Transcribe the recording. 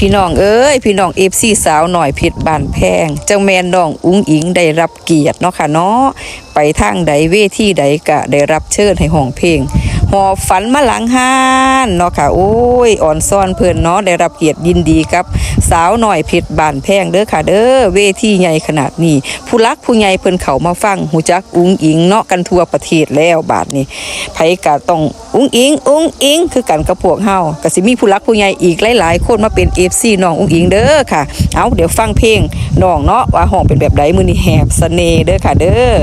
พี่น้องเอ้ยพี่น้องเอฟซีสาวหน่อยเพชรบานแพงเจ้าแมนน้องอุ้งอิงได้รับเกียรติเนาะค่ะเนาะไปทางใดเวทีใดกะได้รับเชิญให้ห้องเพลง อบฝันมาหลังห้านเนาะค่ะโอ้ยอ่อนซ่อนเพิ่นเนาะได้รับเกียรติยินดีกับ สาวหน่อยเพชรบานแพงเด้อค่ะ เด้อเวทีใหญ่ขนาดนี้ผู้รักผู้ใหญ่เพิ่นเขามาฟังหูจักอุ้งอิงเนาะกันทั่วประเทศแล้วบาดนี้ไผก็ต้องอุ้งอิงอุ้งอิงคือกันกับพวกเฮาก็สิมีผู้รักผู้ใหญ่อีกหลายๆคนมาเป็น FC น้องอุ้งอิงเด้อค่ะ เอาเดี๋ยวฟังเพลงน้องเนาะว่าห้องเป็นแบบใดมื้อนี้แหบเสน่ห์เด้อค่ะ เด้อ